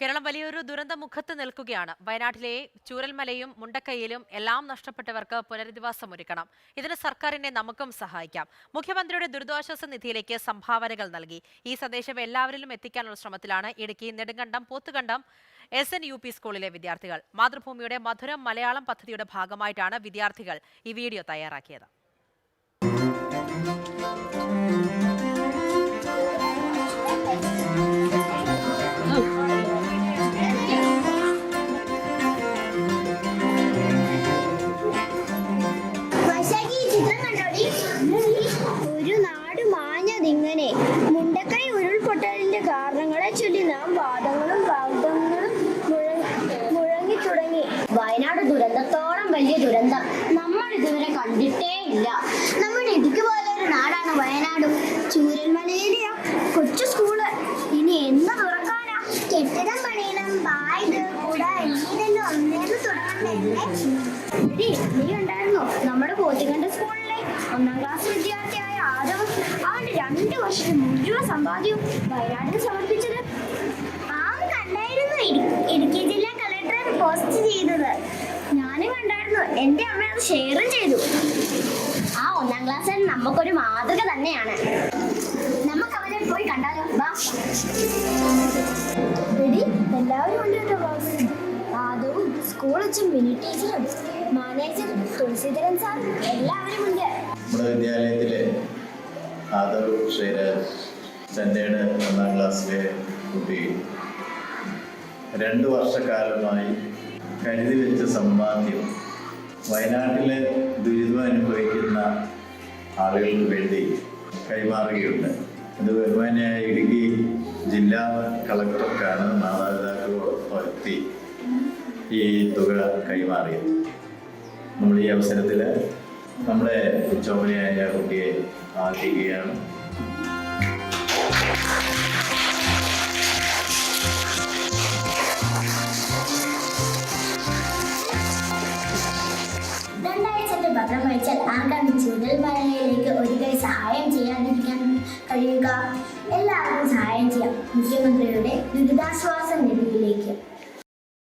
കേരളം വലിയൊരു ദുരന്ത മുഖത്ത് നിൽക്കുകയാണ്. വയനാട്ടിലെ ചൂരൽമലയും മുണ്ടക്കൈയിലും എല്ലാം നഷ്ടപ്പെട്ടവർക്ക് പുനരധിവാസം ഒരുക്കണം. ഇതിന് സർക്കാരിനെ നമുക്കും സഹായിക്കാം. മുഖ്യമന്ത്രിയുടെ ദുരിതാശ്വാസ നിധിയിലേക്ക് സംഭാവനകൾ നൽകി. ഈ സന്ദേശം എല്ലാവരിലും എത്തിക്കാനുള്ള ശ്രമത്തിലാണ് Idukki Nedumkandam Pothukandam S N U P സ്കൂളിലെ വിദ്യാർത്ഥികൾ. മാതൃഭൂമിയുടെ മധുരം മലയാളം പദ്ധതിയുടെ ഭാഗമായിട്ടാണ് വിദ്യാർത്ഥികൾ ഈ വീഡിയോ തയ്യാറാക്കിയത്. കാരണങ്ങളെ ചൊല്ലി നാം വാദങ്ങളും വാദങ്ങളും മുഴങ്ങി തുടങ്ങി. വയനാട് ദുരന്തത്തോളം വലിയ ദുരന്തം. നമ്മൾ ഇതുവരെ കണ്ടിട്ടേ ഇല്ല. നമ്മുടെ ഇടുക്കി ഒരു നാടാണ് വയനാട്. ചൂരൽമലയിലെയാ. കൊച്ചു സ്കൂൾ ഇനി എന്ന് തുറക്കാനാ? കെട്ടിടം പണിയണം. ബായത് കൂടെ ഇതെല്ലാം ഒന്നേന്ന് തുടങ്ങണ്ടേ നീ ഉണ്ടായിരുന്നോ? നമ്മുടെ കോച്ചിങ്ങന്റെ സ്കൂളിലെ ഒന്നാം ക്ലാസ് വിദ്യാർത്ഥിയായ ആദവ് അവന്റെ രണ്ട് വർഷത്തെ മുഴുവൻ സമ്പാദ്യവും വയനാടിന് സമർപ്പിച്ചത്. കണ്ടായിരുന്നു ഇടു- ഇടുക്കി ജില്ലാ കളക്ടർ പോസ്റ്റ് ചെയ്തത്. ഞാനും കണ്ടായിരുന്നു എന്റെ അമ്മ അത് ഷെയറും ചെയ്തു. ആ ഒന്നാം ക്ലാസ്സിൽ നമുക്കൊരു മാതൃക തന്നെയാണ്. നമുക്ക് അവനെ പോയി കണ്ടാലോ? വാ. എല്ലാവരും ആദവും സ്കൂൾ വെച്ചും മിനി ടീച്ചറും മാനേജർ തുളസീധരൻ സാർ എല്ലാവരും ഉണ്ട്. നമ്മുടെ വിദ്യാലയത്തിലെ ആദവ് ശ്രീരാജ് ചെന്നൈയുടെ ഒന്നാം ക്ലാസ്സിലെ കുട്ടി. രണ്ട് വർഷക്കാലമായി കരുതി വെച്ച സമ്പാദ്യം വയനാട്ടിലെ ദുരിതം അനുഭവിക്കുന്ന ആളുകൾക്ക് വേണ്ടി കൈമാറുകയുണ്ട്. അത് ബഹുമാനായ ഇടുക്കി ജില്ലാ കളക്ടർക്കാണ് മാതാപിതാക്കളോടൊപ്പം എത്തി ഈ തുക കൈമാറിയത്. നമ്മൾ ഈ അവസരത്തിൽ നമ്മുടെ ചോമനയായ കുട്ടിയെ ആദരിക്കുകയാണ്. രണ്ടാഴ്ചത്തെ മലയിലേക്ക് ഒരു കൈ സഹായം കഴിയുക? എല്ലാവർക്കും സഹായം ചെയ്യാം മുഖ്യമന്ത്രിയുടെ ദുരിതാശ്വാസ നിധിയിലേക്ക്.